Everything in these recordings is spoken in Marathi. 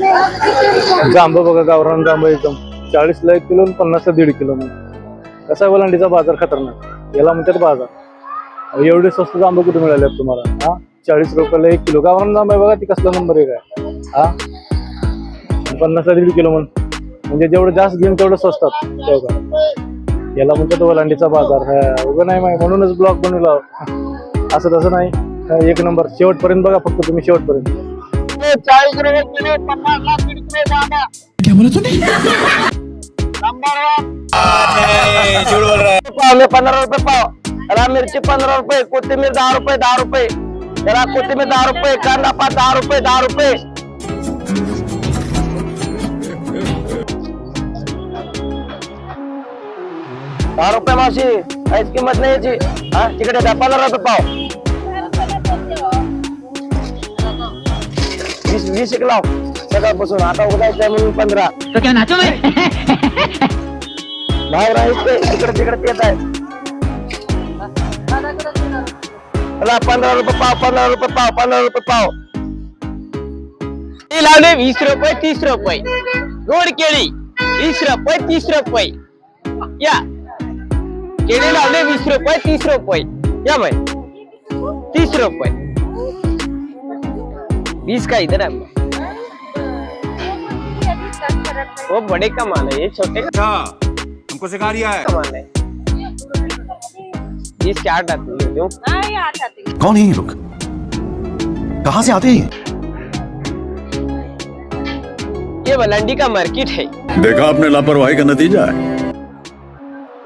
जांब बघा गावरान जांब एकदम. चाळीसला एक किलो पन्नासला दीड किलो म्हणून. कसा आहे वलांडीचा बाजार खतरनाक? याला म्हणतात बाजार. एवढे स्वस्त जांब कुठे मिळाले आहेत तुम्हाला? हा? चाळीस रुपयाला एक किलो. गावरान जांब आहे बघा ती कसला नंबर एक आहे. हा? पन्नासला दीड किलो म्हण म्हणजे जेवढं जास्त घेऊन तेवढं स्वस्तात हो तेवढं याला म्हणतात वलांडीचा बाजार. हा उभं नाही माहिती. म्हणूनच ब्लॉक बनवला. असं तसं नाही. एक नंबर शेवटपर्यंत बघा फक्त तुम्ही शेवटपर्यंत. किलो लाख किलो क्या बोला तूने? नंबर पाव में पंधरा रुपये पाव त्याला मिरची पंधरा रुपये कोथिंबीर दहा रुपये दहा रुपये त्याला कोथिंबीर दहा रुपये कांदा पाच दहा रुपये दहा रुपये दहा रुपये मावशी काहीच किंमत नाही याची हा तिकडे द्या पंधरा रुपये पाव वीस वीस एक लाव सकाळपासून आता उगायचं म्हणून पंधरा तो क्या नाचो मैं भाव राहील ते तिकडे तिकडे येत आहे चला पंधरा रुपये पाव पंधरा रुपये पाव पंधरा रुपये पाव केळी लावले वीस रुपये तीस रुपये गोड केळी वीस रुपये तीस रुपये या केळी लावले वीस रुपये तीस रुपये या भाई तीस रुपये बीस का इधर है वो बड़े कमाल है ये छोटे अच्छा हमको सिखा रिया है। कमाल है। बीस के आठ आती है क्यों कौन है ये लोग? कहाँ से आते हैं ये? बलंडी का मार्केट है। देखा आपने लापरवाही का नतीजा है।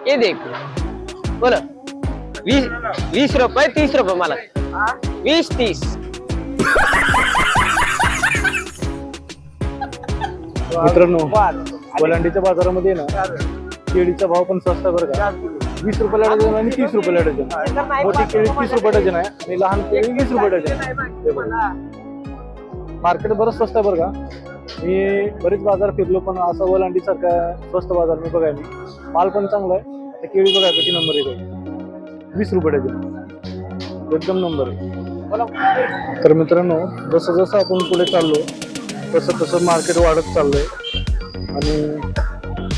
ये देखो। बोलो। वीस वीस रुपये तीस रुपए मला बीस तीस। मित्रांनो कोलांडीच्या बाजारामध्ये ना केळीचा भाव पण स्वस्त आहे बरं का. वीस रुपयाला डझन आणि तीस रुपयाला डझन मोठी केळी तीस रुपये डझन आहे आणि लहान केळी वीस रुपये डझन मार्केट बरंच स्वस्त आहे बरं का. मी बरेच बाजार फिरलो पण असा ओलांडी सारखा स्वस्त बाजार मी बघाय मी माल पण चांगला आहे. केळी बघा कशी नंबर आहे वीस रुपये डझन एकदम नंबर आहे. तर मित्रांनो जसं जसं आपण पुढे चाललो तसं तसं मार्केट वाढत चाललंय. आणि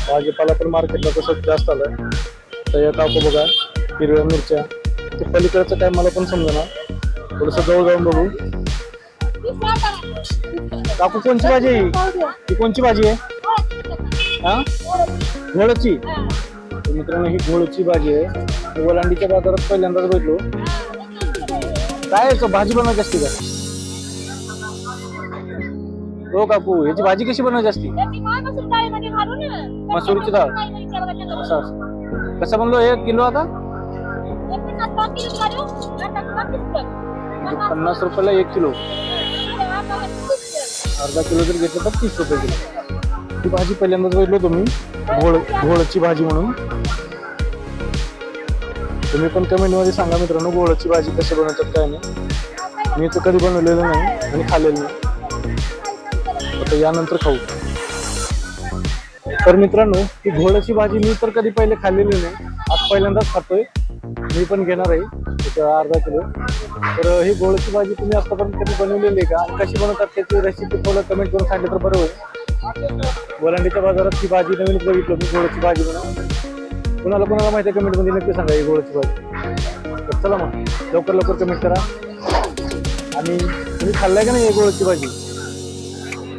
भाजीपाला पण मार्केटला तसं जास्त आलाय. तर या टाकू बघा हिरव्या मिरच्या. ते पलीकडचं काय मला पण समजा थोडस जवळ जाऊन बघू. काकू कोणची भाजी आहे ही? कोणची भाजी आहे? हा? घोळची. मित्रांनो ही घोळची भाजी आहे. वलांडीच्या बाजारात पहिल्यांदाच भेटलो काय आहे, भाजी बनवायची असते का? हो काकू ह्याची भाजी कशी बनवायची असते? मसूरची डाळ. असं असं. कसं म्हणलो एक किलो आता? म्हणजे पन्नास रुपयाला एक किलो. अर्धा किलो जर घेतलं तर तीस रुपये किलो. ही भाजी पहिल्यांदाच बघितलो तुम्ही. घोळ घोळची भाजी म्हणून. तुम्ही पण कमेंट मध्ये सांगा मित्रांनो घोळची भाजी कशी बनवतात काय नाही. मी तर कधी बनवलेलं नाही आणि खाल्लेलं नाही. आता यानंतर खाऊ. तर मित्रांनो ही घोड्याची भाजी मी तर कधी पहिले खाल्लेली नाही. आज पहिल्यांदाच खातोय. मी पण घेणार आहे. अर्धा किलो. तर ही घोळाची भाजी तुम्ही आतापर्यंत कधी बनवलेली आहे का? आणि कशी बनवतात त्याची रेसिपी थोडं कमेंट करून सांगितलं तर बरं होईल. वलांडीच्या बाजारात ती भाजी नवीन बघितलं मी घोळाची भाजी म्हणा कुणाला कुणाला माहिती आहे कमेंटमध्ये नक्की सांगा ही घोळाची भाजी. तर चला मग लवकर लवकर कमेंट करा. आणि तुम्ही खाल्लाय का नाही एक घोळाची भाजी?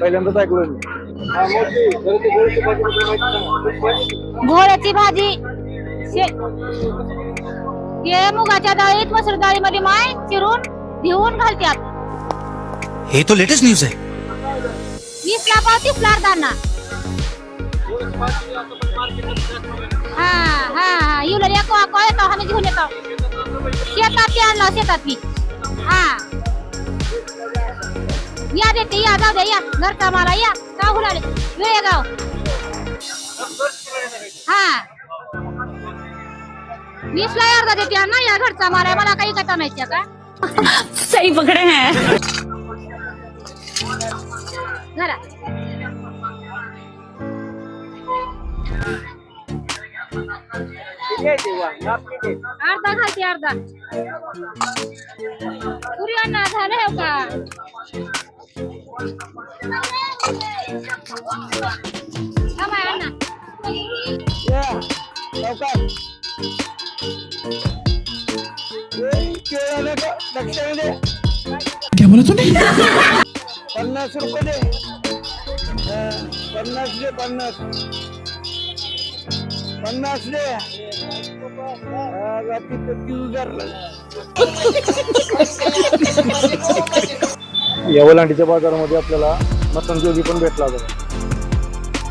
पहिल्यांदाच ऐकलोय मी. हा, भाजी. शे- हे मुगाच्या डाळीत मसूर डाळीमध्ये माय चिरून भिवून घालतात ये तो लेटेस्ट न्यूज है वीस ला पाव तीस ला अर्धांना. हा हा हा. येतो आम्ही घेऊन येतो. शेतात ते आणलं शेतात मी. हा. या देते या जाऊ द्या या. घरचा मला या. गाव हुलाले वेळेगाव हा. वीस ला अर्धा देते ना या घरचा मला मला काही कथा माहिती का? सही पकड़े हैं. घरा अर्धा घालते अर्धा. पुरी अण्णा झालं हो का? थांबा, अण्णा. या लवकर ए, केळं आलं का? लक्षामध्ये क्या बोला तूने पन्नास रुपये दे हा, पन्नास दे पन्नास पन्नास दे हा, रात्री पत्ती उजारलं या ओलांडीच्या बाजारामध्ये आपल्याला जोगी पण भेटला बघा.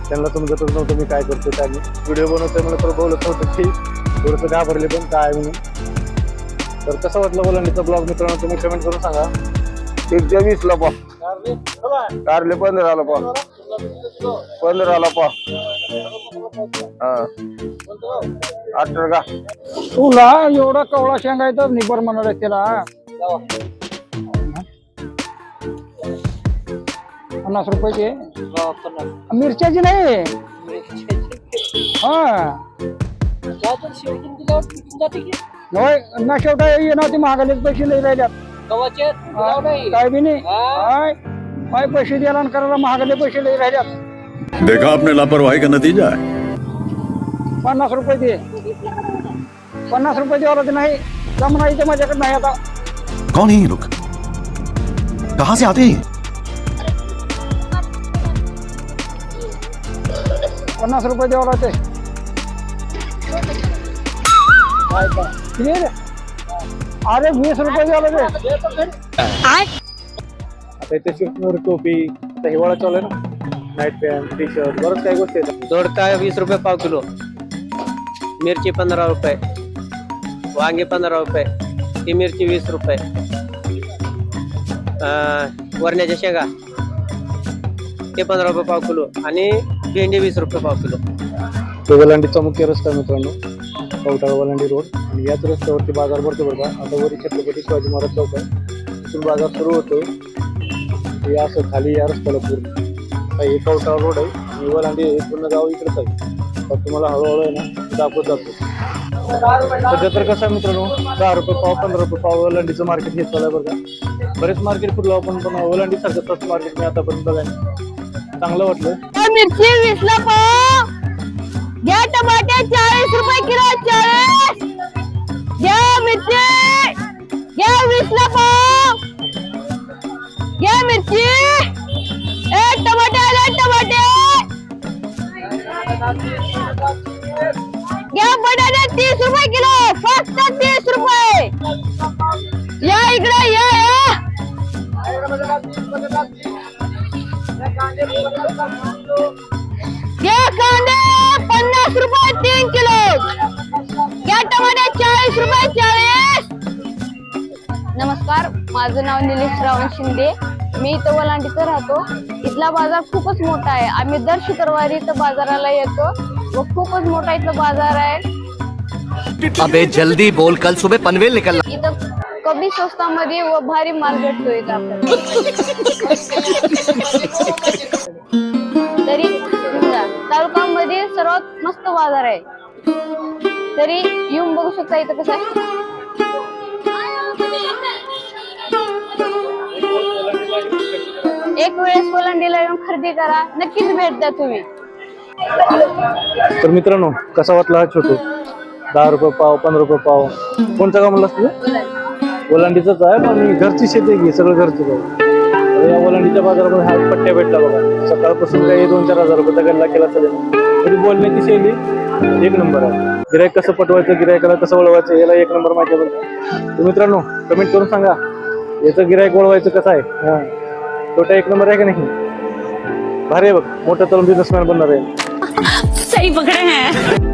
त्यांना समजतच नव्हतं मी काय करतो त्यांनी व्हिडिओ बनवतोय मला तर बोलत नव्हतं की थोडंसं घाबरले पण काय म्हणून. तर कसं वाटलं ओलांडीचा ब्लॉग मित्रांनो तुम्ही कमेंट करून सांगा. एकशे वीस ला पा कारले पंधराला पा पंधराला पा हा. अठरा का? तुला एवढा कवळा शेंगायचा निबर म्हणणार त्याला. पन्नास रुपयाचे मिरच्याची नाही? हा। होय ना शेवटा येणार ते महागालेच पैसे लई राहिल्यात काय बी नाही। हाय काय पैसे द्यायला आणि करायला महागाले पैसे लई राहिल्यात देखा आपने लापरवाही का नतीजा? है पन्नास रुपये दे पन्नास रुपये द्यावं लागत नाही। जमणार इथे माझ्याकडे नाही आता कौन है ये लोग? कहाँ से आते हैं? पन्नास रुपये द्यावं लागते? किती? अरे वीस रुपये द्यावं लागते आता इथे शिवपूर टोपी आता हिवाळा चालू आहे ना. नाईट पॅन्ट टी शर्ट बरंच काही गोष्टी आहेत. दोडका वीस रुपये पाव किलो. मिरची पंधरा रुपये. वांगे पंधरा रुपये. ती मिरची वीस रुपये. अं, वरण्याच्या शेंगा. ते पंधरा रुपये पाव किलो. आणि भेंडी वीस रुपये पाव किलो. तो वलांडीचा मुख्य रस्ता आहे मित्रांनो. कवटाळ वलांडी रोड. आणि याच रस्त्यावरती बाजार भरतो बरं का. आता वरी छत्रपती शिवाजी महाराज चौक आहे. तिथून बाजार सुरू होतो हे असं खाली या रस्त्याला पूर्ण. हे कवटाळ रोड आहे. आणि वलांडी हे पूर्ण गाव इकडेच आहे. तर तुम्हाला हळूहळू आहे ना दाखवत जातो. सध्या तर कसं आहे मित्रांनो दहा रुपये पाव पंधरा रुपये पाव वलांडीचं मार्केट घेत चालू आहे बरं का. बरेच मार्केट फिरलो आपण पण वलांडी सारखं स्वस्त मार्केट मी आतापर्यंत बघायला चांगलं वाटलं. मिरची वीसला पाव घ्या टमाटे चाळीस रुपये किलो चाळीस. घ्या मिरची. घ्या वीसला पाव घ्या मिरची. ए टमाटे आले टमाटे. घ्या बटाटे तीस रुपये किलो फक्त तीन किलो. घ्या टमाटे चाळीस रुपये चाळीस. नमस्कार माझं नाव निलेश रावण शिंदे. मी इथं वलांडीचं राहतो. इथला बाजार खूपच मोठा आहे. आम्ही दर शुक्रवारी इथं बाजाराला येतो व खूपच मोठा इथला बाजार आहे. अबे जल्दी बोल. कल सुबह पनवेल निकलना. इथं कमी स्वस्तामध्ये व भारी माल भेटतो इथं आपल्याला. बाजार आहे. तरी येऊन बघू शकता इथं कसं आहे. एक वेळेस कोलंडीला येऊन खरेदी करा. नक्कीच भेट द्या तुम्ही. तर मित्रांनो कसा वाटला हा छोटू? दहा रुपये पाव पंधरा रुपये पाव. कोणता गाव असतो तुझं ओलांडीचंच आहे पण घरची शेती घे की सगळं घरचं गाव ओलांडीच्या बाजारामध्ये हा पट्ट्या भेटला बघा. सकाळपासून काही दोन चार हजार रुपये गल्ला केला चालेल तरी बोलण्याची शैली. एक नंबर आहे. गिरायक कसं पटवायचं गिरायकाला कसं वळवायचं याला एक नंबर माहिती आहे. मित्रांनो कमेंट करून सांगा याचं गिरायक वळवायचं कसं आहे? हा. छोटा एक नंबर आहे का नाही? भारी आहे बघ. मोठं तरुण बिझनेसमॅन बनणार आहे. सही पकड़े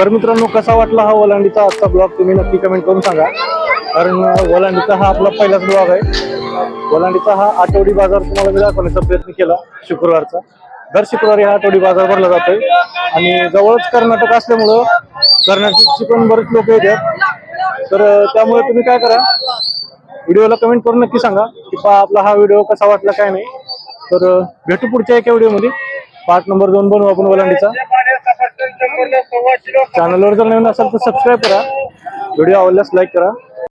तर मित्रांनो कसा वाटला हा ओलांडीचा आजचा ब्लॉग तुम्ही नक्की कमेंट करून सांगा. कारण ओलांडीचा हा आपला पहिलाच ब्लॉग आहे. ओलांडीचा हा आठवडी बाजार तुम्हाला मी दाखवण्याचा प्रयत्न केला शुक्रवारचा. दर शुक्रवारी हा आठवडी बाजार भरला जातोय. आणि जवळच कर्नाटक असल्यामुळं कर्नाटकची पण बरेच लोक येतात. तर त्यामुळे तुम्ही काय करा व्हिडिओला कमेंट करून नक्की सांगा की पा आपला हा व्हिडिओ कसा वाटला काय नाही. तर भेटू पुढच्या एका व्हिडिओमध्ये. पार्ट नंबर दोन बनवू आपण ओलांडीचा चॅनलवर जर नवीन असाल तर सबस्क्राईब करा. व्हिडिओ आवडल्यास लाईक करा.